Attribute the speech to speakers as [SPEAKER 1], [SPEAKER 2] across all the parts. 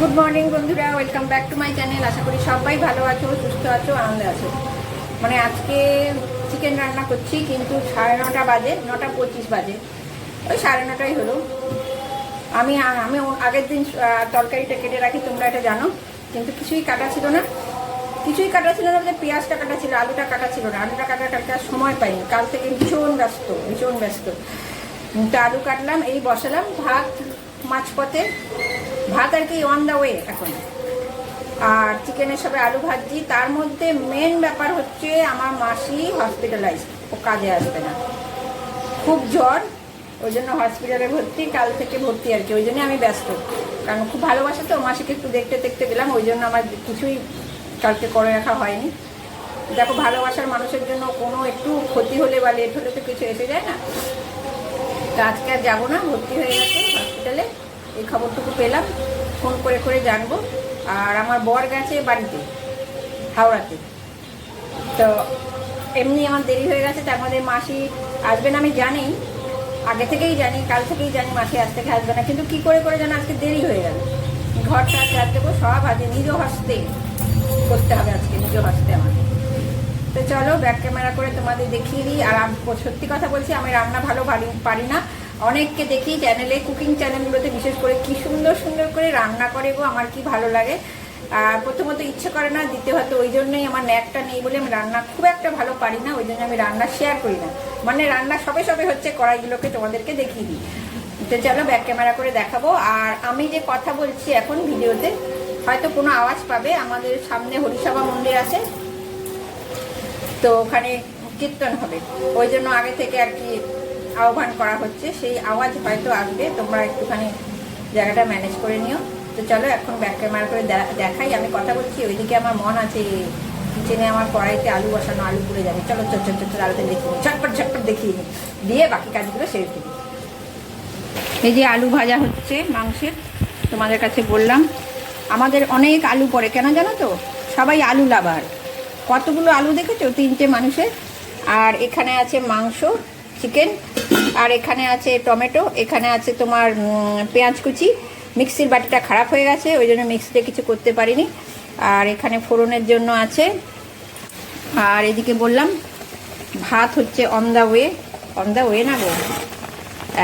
[SPEAKER 1] Good morning বন্ধুরা welcome back to my channel আশা করি সবাই ভালো আছো, সুস্থ আছো, আনন্দে আছো। মানে আজকে চিকেন রান্না করছি, কিন্তু সাড়ে নটা বাজে, নটা পঁচিশ বাজে। ওই সাড়ে নটাই হলো। আমি আমি আগের দিন তরকারিটা কেটে রাখি, তোমরা এটা জানো। কিন্তু কিছুই কাটা ছিল না। কিছুই কাটা ছিল না বলতে পেঁয়াজটা কাটা ছিল, আলুটা কাটা ছিল না। আলুটা কাটা কাটা সময় পাইনি। কাল থেকে ভীষণ ব্যস্ত ভীষণ ব্যস্ত। তো আলু কাটলাম, এই বসালাম, ভাত মাঝপথে ভাত আর কি অন দ্য ওয়ে এখন? আর চিকেনের সাথে আলু ভাজি, তার মধ্যে মেন ব্যাপার হচ্ছে আমার মাসি হসপিটালাইজ ও কাজে আসবে না। খুব জ্বর, ওই জন্য হসপিটালে ভর্তি, কাল থেকে ভর্তি আর কি, ওই জন্য আমি ব্যস্ত। কারণ খুব ভালোবাসে তো, মাসিকে একটু দেখতে দেখতে গেলাম ওই জন্য আমার কিছুই কালকে করে রাখা হয়নি। দেখো, ভালোবাসার মানুষের জন্য কোনো একটু ক্ষতি হলে বা লেট হলে তো কিছু এসে যায় না। তো আজকে আর যাব না, ভর্তি হয়ে গেছে হসপিটালে এই খবরটুকু পেলাম, ফোন করে করে জানব। আর আমার বর গেছে বাড়িতে, হাওড়াতে। তো এমনি আমার দেরি হয়ে গেছে, তার মধ্যে মাসি আসবেন আমি জানি। আগে থেকেই জানি, কাল থেকেই জানি মাসি আজ থেকে আসবে না, কিন্তু কি করে করে যেন আজকে দেরি হয়ে গেল। ঘরটা চার দেবো, সব আজকে নিজ হস্তে করতে হবে আজকে, নিজ হস্তে আমার তো চলো, ব্যাক ক্যামেরা করে তোমাদের দেখিয়ে দিই। আর সত্যি কথা বলছি, আমি রান্না ভালো পারি না। অনেককে দেখি চ্যানেলে কুকিং চ্যানেলগুলোতে বিশেষ করে কি সুন্দর সুন্দর করে রান্না করে গো, আমার কি ভালো লাগে। আর প্রথমত ইচ্ছে করে না দিতে হয়তো ওই জন্যই আমার ন্যাকটা নেই বলে আমি রান্না খুব একটা ভালো পারি না, ওই জন্য আমি রান্না শেয়ার করি না। মানে রান্না সবে সবে হচ্ছে কড়াইগুলোকে তোমাদেরকে দেখিয়ে দিই। তো চলো ব্যাক ক্যামেরা করে দেখাবো। আর আমি যে কথা বলছি এখন ভিডিওতে, হয়তো কোনো আওয়াজ পাবে, আমাদের সামনে হরিসভা মন্দির আছে। তো ওখানে কীর্তন হবে। ওই জন্য আগে থেকে আর কি আহ্বান করা হচ্ছে, সেই আওয়াজ হয়তো আসবে, তোমরা একটুখানি জায়গাটা ম্যানেজ করে নিও। তো চলো, এখন ব্যাক ক্যামেরা করে দেখাই, আমি কথা বলছি, ওইদিকে আমার মন আছে কিচেনে আমার কড়াইতে আলু বসানো, আলু পুড়ে যাবে। চলো, চল চল চল আলুতে দেখি ঝটপট ঝটপট দেখিয়ে দিয়ে বাকি কাজগুলো সেরে ফেলি। এই যে আলু ভাজা হচ্ছে মাংসের, তোমাদের কাছে বললাম। আমাদের অনেক আলু পড়ে, কেন জানো তো? সবাই আলু লাভার। কতগুলো আলু দেখেছ? তিনটে মানুষের। আর এখানে আছে মাংস চিকেন আর এখানে আছে টমেটো, এখানে আছে তোমার পেঁয়াজ কুচি। মিক্সির বাটিটা খারাপ হয়ে গেছে, ওই জন্য মিক্সিতে কিছু করতে পারিনি। আর এখানে ফোড়নের জন্য আছে, আর এদিকে বললাম, ভাত হচ্ছে on the way on the way না গো?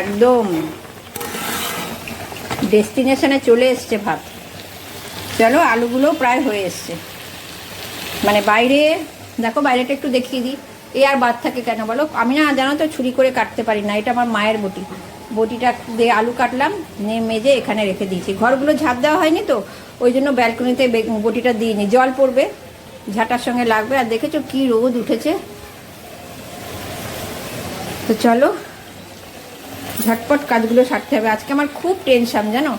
[SPEAKER 1] একদম। ডেস্টিনেশনে চলে এসছে ভাত। চলো আলুগুলো প্রায় হয়ে এসছে। মানে বাইরে, দেখো বাইরেটা একটু দেখিয়ে দিই। এ আর বাদ থাকে কেন বলো? আমি না, জানো তো, ছুরি করে কাটতে পারি না, এটা আমার মায়ের বটি। বটিটা দিয়ে আলু কাটলাম নিয়ে মেজে এখানে রেখে দিয়েছি। ঘরগুলো ঝাঁপ দেওয়া হয়নি তো, ওই জন্য ব্যালকনিতে বটিটা দিইনি। জল পড়বে, ঝাঁটার সঙ্গে লাগবে, আর দেখেছ কি রোদ উঠেছে? তো চলো, ঝটপট কাজগুলো সারতে হবে। আজকে আমার খুব টেনশন, জানো?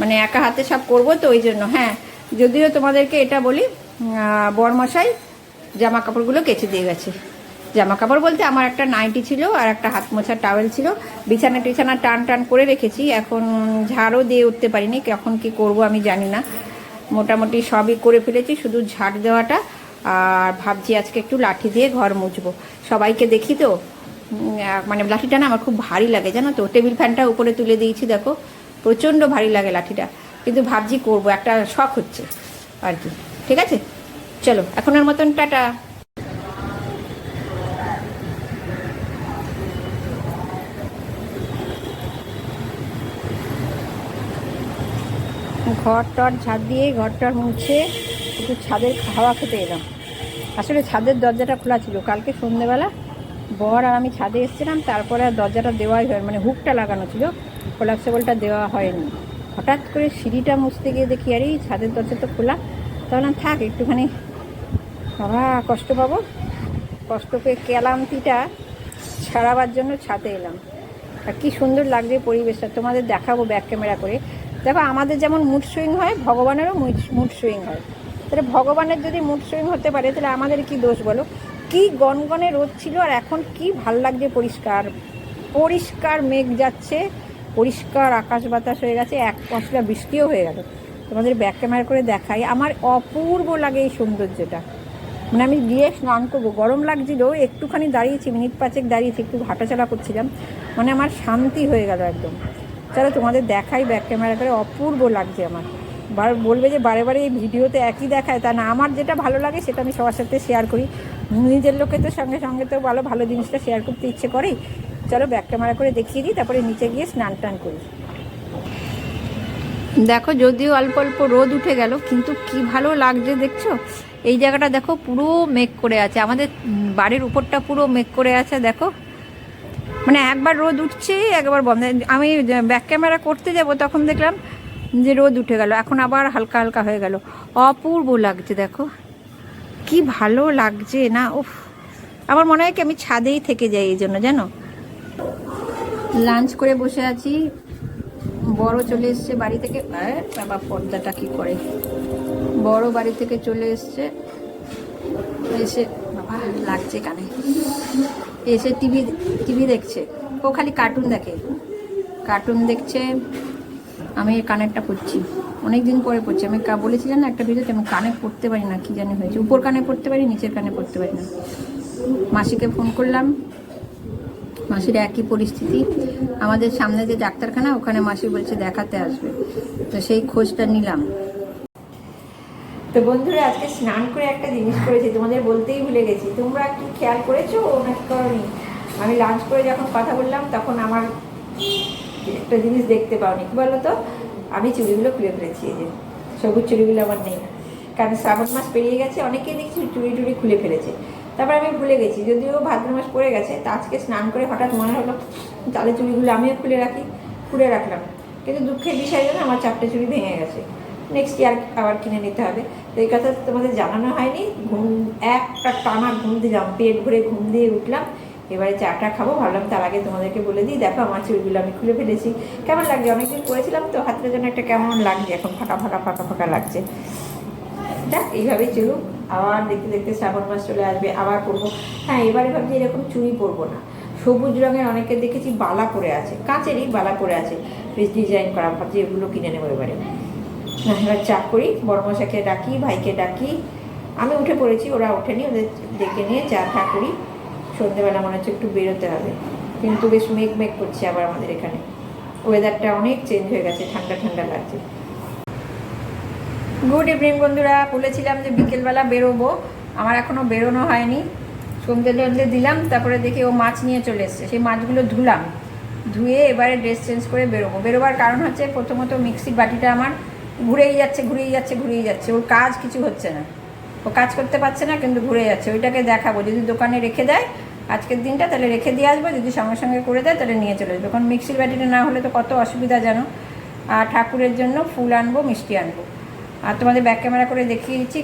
[SPEAKER 1] মানে একা হাতে সব করব তো, ওই জন্য হ্যাঁ। যদিও তোমাদেরকে এটা বলি বরমশাই জামা কাপড়গুলো কেচে দিয়ে গেছে। জামা কাপড় বলতে আমার একটা নাইটি ছিল আর একটা হাত মোছার টাওয়েল ছিল। বিছানা টিছানা টান টান করে রেখেছি। এখন ঝাড়ও দিয়ে উঠতে পারিনি। কখন কি করব আমি জানি না। মোটামুটি সবই করে ফেলেছি, শুধু ঝাড় দেওয়াটা। আর ভাবছি আজকে একটু লাঠি দিয়ে ঘর মুছবো। সবাইকে দেখি তো? মানে লাঠিটা না আমার খুব ভারী লাগে, জানো তো? টেবিল ফ্যানটা উপরে তুলে দিয়েছি, দেখো। প্রচণ্ড ভারী লাগে লাঠিটা। কিন্তু ভাবছি করব, একটা শখ হচ্ছে আর কি। ঠিক আছে? চলো, এখনের মতন টাটা। ঘর টর ঝাড় দিয়ে ঘর টর মুছে একটু ছাদের হাওয়া খেতে এলাম। আসলে ছাদের দরজাটা খোলা ছিল। কালকে সন্ধ্যেবেলা বর আর আমি ছাদে এসেছিলাম, তারপরে আর দরজাটা দেওয়াই হয় মানে হুকটা লাগানো ছিল। কোলাপসেবলটা দেওয়া হয়নি। হঠাৎ করে সিঁড়িটা মুছতে গিয়ে দেখি, আরে, ছাদের দরজা তো খোলা। তাহলে থাক, একটুখানি বাবা, কষ্ট পাবো। কষ্ট পেয়ে ক্যালান্তিটা ছাড়াবার জন্য ছাদে এলাম। আর কি সুন্দর লাগছে পরিবেশটা। তোমাদের দেখাবো ব্যাক ক্যামেরা করে। দেখো, আমাদের যেমন মুড সুইং হয়, ভগবানেরও মুড সুইং হয়। তাহলে ভগবানের যদি মুড সুইং হতে পারে, তাহলে আমাদের কি দোষ বলো? কি গনগনে রোদ ছিল আর এখন কি ভালো লাগছে পরিষ্কার? পরিষ্কার মেঘ যাচ্ছে, পরিষ্কার আকাশ বাতাস হয়ে গেছে, এক পশলা বৃষ্টিও হয়ে গেল। তোমাদের ব্যাক ক্যামেরা করে দেখাই, আমার অপূর্ব লাগে এই সৌন্দর্যটা। মানে আমি গিয়ে স্নান করব, গরম লাগছিল, একটুখানি দাঁড়িয়েছি, মিনিট পাঁচেক দাঁড়িয়েছি, একটু হাঁটাচলা করছিলাম মানে আমার শান্তি হয়ে গেল একদম। চলো তোমাদের দেখাই ব্যাক ক্যামেরা করে, অপূর্ব লাগছে আমার। বার, বলবে যে বারে বারে এই ভিডিওতে একই দেখায়, তা না, আমার যেটা ভালো লাগে সেটা আমি সবার সাথে শেয়ার করি। নিজের লোকে তো সঙ্গে সঙ্গে তো ভালো ভালো জিনিসটা শেয়ার করতে ইচ্ছে করেই। চলো ব্যাক ক্যামেরা করে দেখিয়ে দিই, তারপরে নিচে গিয়ে স্নান টান করি। দেখো, যদিও অল্প অল্প রোদ উঠে গেল, কিন্তু কি ভালো লাগছে দেখছ? এই জায়গাটা দেখো পুরো মেঘ করে আছে, আমাদের বাড়ির উপরটা পুরো মেঘ করে আছে, দেখো। মানে একবার রোদ উঠছে, একবার বন্ধ। আমি ব্যাক ক্যামেরা করতে যাব, তখন দেখলাম যে রোদ উঠে গেল, এখন আবার হালকা হালকা হয়ে গেল। অপূর্ব লাগছে, দেখো। কি ভালো লাগছে না, উফ। আমার মনে হয় কি আমি ছাদেই থেকে যাই এই জন্য, জানো? লাঞ্চ করে বসে আছি। বড় চলে এসছে বাড়ি থেকে। বাবা, পর্দাটা কি করে? বড় বাড়ি থেকে চলে এসছে। এসে, বাবা, লাগছে কানে এসে টিভি টিভি দেখছে। ও খালি কার্টুন দেখে। কার্টুন দেখছে, আমি কানেরটা পড়ছি। অনেক দিন পরে পড়ছি। আমি বলেছিলাম না একটা ভিডিওতে আমি কানে পড়তে পারি না, কি জানি হয়েছে। উপর কানে পড়তে পারি, নিচের কানে পড়তে পারি না। মাসিকে ফোন করলাম। মাসির একই পরিস্থিতি। আমাদের সামনে যে ডাক্তারখানা, ওখানে মাসি বলছে দেখাতে আসবে। তো সেই খোঁজটা নিলাম। তো বন্ধুরা, আজকে স্নান করে একটা জিনিস করেছি, তোমাদের বলতেই ভুলে গেছি। তোমরা কি খেয়াল করেছ? নাকি করনি। আমি লাঞ্চ করে যখন কথা বললাম, তখন আমার একটা জিনিস দেখতে পাওনি। কি বলো তো আমি চুড়িগুলো খুলে ফেলেছি, এই যে। সবুজ চুড়িগুলো আমার নেই। কারণ শ্রাবণ মাস পেরিয়ে গেছে, অনেকেই দেখছি চুড়ি টুড়ি খুলে ফেলেছে। তারপর আমি ভুলে গেছি, যদিও ভাদ্র মাস পড়ে গেছে, তা আজকে স্নান করে হঠাৎ মনে হলো, তাহলে চুড়িগুলো আমিও খুলে রাখি, খুলে রাখলাম। কিন্তু দুঃখের বিষয় যেন আমার চারটে চুড়ি ভেঙে গেছে। নেক্সট ইয়ার আবার কিনে নিতে হবে। তো এই কথা তোমাদের জানানো হয়নি। ঘুম, একটা টানা ঘুম দিলাম, পেট ভরে ঘুম দিয়ে উঠলাম। এবারে চাটা খাব। ভাবলাম তার আগে তোমাদেরকে বলে দিই, দেখো আমার চুলগুলো আমি খুলে ফেলেছি। কেমন লাগছে অনেকদিন করেছিলাম তো, হাতটা যেন একটা কেমন লাগছে, এখন ফাঁকা ফাঁকা ফাঁকা ফাঁকা লাগছে। দেখ এইভাবেই চলুক। আবার দেখতে দেখতে শ্রাবণ মাস চলে আসবে, আবার পরবো হ্যাঁ এবারে ভাবছি এরকম চুড়ি পরবো না। সবুজ রঙের অনেকে দেখেছি বালা পরে আছে, কাঁচেরই বালা পরে আছে। বেশ ডিজাইন করা, ভাবছি এগুলো কিনে নেব এবারে। এবার চা করি বড় মশাকে ডাকি, ভাইকে ডাকি। আমি উঠে পড়েছি, ওরা ওঠেনি, ওদের ডেকে নিয়ে চা টা করি। সন্ধ্যেবেলা মনে হচ্ছে একটু বেরোতে হবে। কিন্তু বেশ মেঘ মেঘ করছে আবার আমাদের এখানে। ওয়েদারটা অনেক চেঞ্জ হয়ে গেছে, ঠান্ডা ঠান্ডা লাগছে। গুড ইভিনিং বন্ধুরা, বলেছিলাম যে বিকেলবেলা বেরোবো। আমার এখনও বেরোনো হয়নি। সন্ধে টন্ধে দিলাম, তারপরে দেখি ও মাছ নিয়ে চলে এসছে। সেই মাছগুলো ধুলাম। ধুয়ে এবারে ড্রেস চেঞ্জ করে বেরোবো। বেরোবার কারণ হচ্ছে প্রথমত মিক্সির বাটিটা আমার ঘুরেই যাচ্ছে ঘুরেই যাচ্ছে ঘুরেই যাচ্ছে। ওর কাজ কিছু হচ্ছে না। ও কাজ করতে পারছে না, কিন্তু ঘুরে যাচ্ছে। ওইটাকে দেখাবো। যদি দোকানে রেখে দেয়, আজকের দিনটা, তাহলে রেখে দিয়ে আসব। যদি সঙ্গে সঙ্গে করে দেয়, তাহলে নিয়ে চলে আসব। কারণ মিক্সির বাটিটা না হলে তো কত অসুবিধা, জানো? আর ঠাকুরের জন্য ফুল আনব, মিষ্টি আনব। আর তোমাদের ব্যাক ক্যামেরা করে দেখিয়ে দিচ্ছি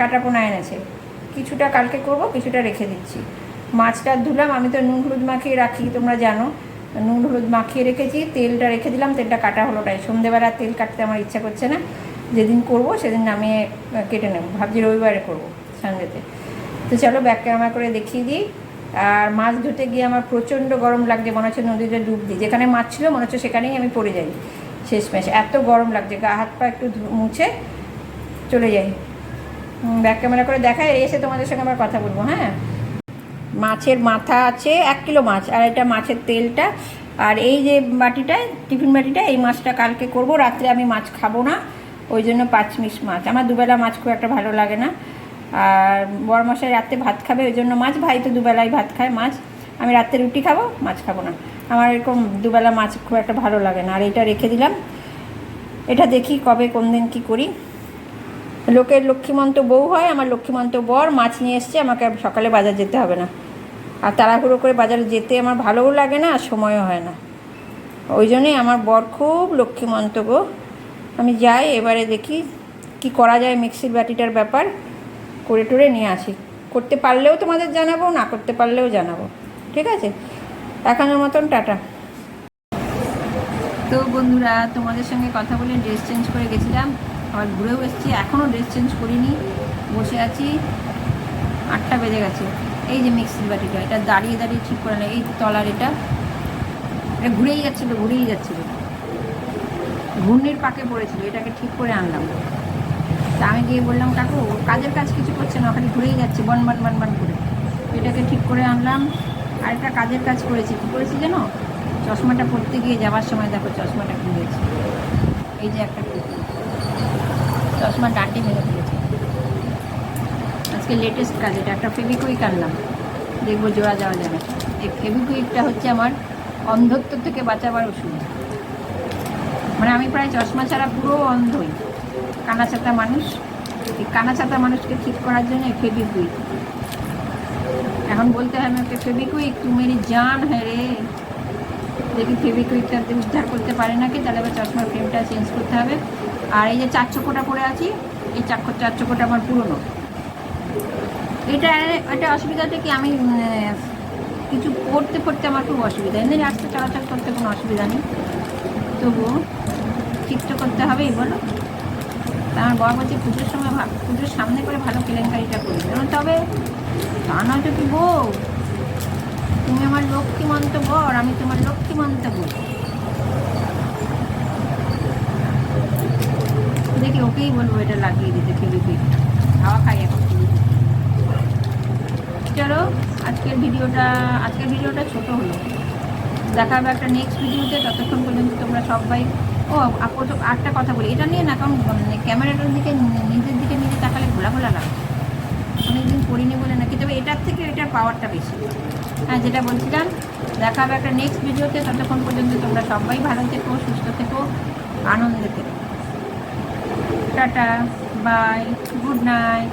[SPEAKER 1] কাটাপোনা এনেছে। কিছুটা কালকে করব, কিছুটা রেখে দিচ্ছি। মাছটা ধুলাম, আমি তো নুন হলুদ মাখিয়ে রাখি, তোমরা জানো। নুন, হলুদ মাখিয়ে রেখেছি, তেলটা রেখে দিলাম, তেলটা কাটা হলো তাই সন্ধেবেলা তেল কাটতে আমার ইচ্ছা করছে না। যেদিন করব সেদিন নামিয়ে কেটে নেব। ভাবছি রবিবারে করব সানডেতে। তো চলো ব্যাক ক্যামেরা করে দেখিয়ে দিই। আর মাছ ধুতে গিয়ে আমার প্রচণ্ড গরম লাগছে, মনে হচ্ছে নদীতে ডুব দিই। যেখানে মাছ ছিল, মনে হচ্ছে সেখানেই আমি পড়ে যাই। শেষমেশ, এত গরম লাগছে, গা হাত পা একটু মুছে চলে যাই। ব্যাক ক্যামেরা করে দেখায়, এসে তোমাদের সঙ্গে আবার কথা বলব হ্যাঁ? মাছের মাথা আছে, এক কিলো মাছ, আর এটা মাছের তেলটা। আর এই যে বাটিটায় টিফিন বাটিটা, এই মাছটা কালকে করব, রাত্রে আমি মাছ খাব না, ওই জন্য পাঁচ মিশ মাছ। আমার দুবেলা মাছ খুব একটা ভালো লাগে না। আর বড়মশাই রাত্রে ভাত খাবে, ওই জন্য মাছ, ভাই তো দুবেলায় ভাত খায় মাছ। আমি রাত্রে রুটি খাব, মাছ খাব না। আমার এরকম দুবেলা মাছ খুব একটা ভালো লাগে না। আর এটা রেখে দিলাম। এটা দেখি কবে, কোন দিন কী করি। লোকের লক্ষ্মীমন্ত বউ হয়, আমার লক্ষ্মীমন্ত বর মাছ নিয়ে এসছে, আমাকে সকালে বাজার যেতে হবে না। আর তাড়াহুড়ো করে বাজারে যেতে আমার ভালোও লাগে না, আর সময়ও হয় না। ওই জন্যই আমার বর খুব লক্ষ্মীমন্ত গো। আমি যাই, এবারে দেখি কি করা যায় মিক্সির বাটিটার ব্যাপার, করে টুরে নিয়ে আসি। করতে পারলেও তোমাদের জানাব, না করতে পারলেও জানাব। ঠিক আছে? এখনের মতন, টাটা। তো বন্ধুরা, তোমাদের সঙ্গে কথা বলে ড্রেস চেঞ্জ করে গেছিলাম। আবার ঘুরেও এসেছি, এখনও ড্রেস চেঞ্জ করিনি, বসে আছি, আটটা বেজে গেছে। এই যে মিক্সির বাটিটা এটা দাঁড়িয়ে দাঁড়িয়ে ঠিক করে না এই তলার এটা এটা ঘুরেই যাচ্ছিল ঘুরেই যাচ্ছিল। ঘূর্ণির পাকে পড়েছিল, এটাকে ঠিক করে আনলাম। তা আমি গিয়ে বললাম, কাকু, কাজের কাজ কিছু করছে না, ওখানে ঘুরেই যাচ্ছে, বন বন বন বন করে। এটাকে ঠিক করে আনলাম। আর একটা কাজের কাজ করেছি, কী করেছি জানো? চশমাটা পড়তে গিয়ে যাওয়ার সময় দেখো, চশমাটা কিনেছি এই যে একটা চশমা ডান্ডি ভেঙে ফেলেছে। আজকে লেটেস্ট কাজ এটা, একটা ফেবিকুইক আনলাম। দেখব জোড়া যাওয়া যাবে। এই ফেবিকুইকটা হচ্ছে আমার অন্ধত্ব থেকে বাঁচাবার ওষুধ। মানে আমি প্রায় চশমা ছাড়া পুরো অন্ধই। কানা ছাতা মানুষ, এই কানা ছাতা মানুষকে ঠিক করার জন্য ফেবিকুইক এখন বলতে হয় আমাকে ফেবিকুইক তুমি মেরি জান হ্যাঁ রে। দেখি ফেবিকুইকটা উদ্ধার করতে পারে নাকি, তাহলে আবার চশমার ফ্রেমটা চেঞ্জ করতে হবে। আর এই যে চার চকোটা পরে আছি, এই চার চার চকোটা আমার পুরনো। এটা এটা অসুবিধাটা কি, আমি কিছু পড়তে পড়তে আমার খুব অসুবিধা। এমনি রাস্তা চলাচল করতে কোনো অসুবিধা নেই। তবুও তো করতে হবেই, বলো। তা আমার বাবা বলছে, পুজোর সময় পুজোর সামনে করে ভালো কেলেঙ্কারিটা করি কারণ তবে তা নয়তো কি বউ? তুমি আমার লক্ষ্মীমন্ত বর, আমি তোমার লক্ষ্মীমন্ত বউ। দেখি ওকেই বলব, এটা লাগিয়ে দিতে ফেবিকুইক খাওয়া খাই এখন। চলো, আজকের ভিডিওটা আজকের ভিডিওটা ছোট হলো। দেখা হবে একটা নেক্সট ভিডিওতে, ততক্ষণ পর্যন্ত তোমরা সবাই, ও আরেকটা কথা বলি। এটা নিয়ে না কারণ মানে ক্যামেরাটার দিকে, নিজের দিকে নিজে তাকালে ঘোলা ঘোলা লাগে অনেকদিন করিনি বলে নাকি, তবে এটার থেকে এটার পাওয়ারটা বেশি। হ্যাঁ যেটা বলছিলাম দেখা হবে একটা নেক্সট ভিডিওতে, ততক্ষণ পর্যন্ত তোমরা সবাই ভালো থেকো, সুস্থ থেকো, আনন্দে থেকো। Tata bye good night.